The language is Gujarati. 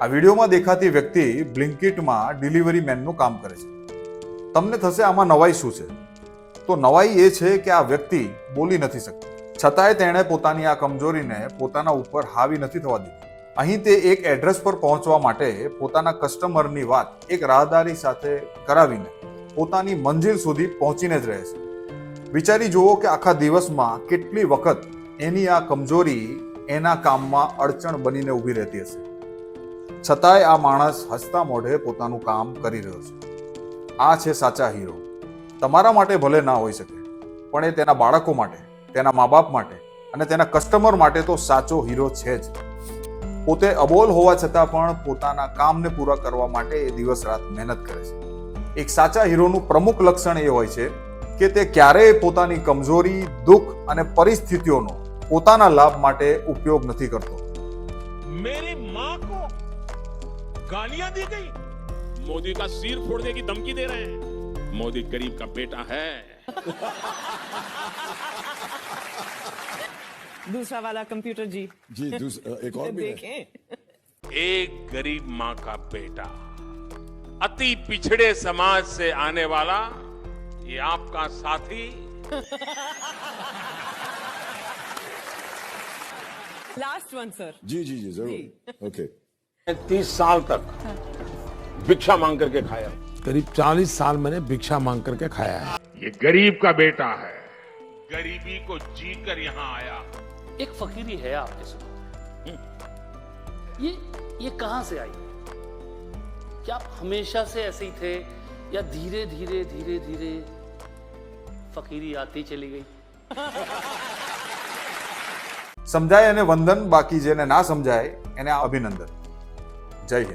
આ વિડીયોમાં દેખાતી વ્યક્તિ બ્લિન્કિટમાં ડિલિવરી મેનનું કામ કરે છે. તમને થશે આમાં નવાઈ શું છે? તો નવાઈ એ છે કે આ વ્યક્તિ બોલી નથી શકતી. છતાંય તેણે પોતાની આ કમજોરીને પોતાના ઉપર હાવી નથી થવા દીધી. અહીં તે એક એડ્રેસ પર પહોંચવા માટે પોતાના કસ્ટમરની વાત એક રાહદારી સાથે કરાવીને પોતાની મંજિલ સુધી પહોંચીને જ રહે છે. વિચારી જુઓ કે આખા દિવસમાં કેટલી વખત એની આ કમજોરી એના કામમાં અડચણ બનીને ઊભી રહેતી હશે. છતાંય આ માણસ હસતા મોઢે પોતાનું કામ કરી રહ્યો છે. આ છે સાચા હીરો તમારા માટે ભલે ના હોઈ શકે, પણ એ તેના બાળકો માટે, તેના મા બાપ માટે અને તેના કસ્ટમર માટે તો સાચો હીરો છે જ. પોતે અબોલ હોવા છતાં પણ પોતાના કામને પૂરા કરવા માટે એ દિવસ રાત મહેનત કરે છે. એક સાચા હીરોનું પ્રમુખ લક્ષણ એ હોય છે કે તે ક્યારેય પોતાની કમજોરી, દુઃખ અને પરિસ્થિતિઓનો પોતાના લાભ માટે ઉપયોગ નથી કરતો. મેરી માં કો गालियाँ दी गई। मोदी का सिर फोड़ने की धमकी दे रहे हैं। मोदी गरीब का बेटा है। दूसरा वाला कंप्यूटर जी। जी एक और भी है। देखें। एक गरीब माँ का बेटा। अति पिछड़े समाज से आने वाला ये आपका साथी। लास्ट वन सर जी जी जी ज़रूर। ओके तीस साल तक भिक्षा मांग करके खाया करीब 40 साल मैंने भिक्षा मांग करके खाया है ये गरीब का बेटा है गरीबी को जीकर यहाँ आया एक फकीरी है आपके साथ ये ये कहां से आई क्या आप हमेशा से ऐसे ही थे या धीरे धीरे धीरे धीरे फकीरी आती चली गई સમજાય એને વંદન બાકી જેને ના સમજાય એને અભિનંદન 这一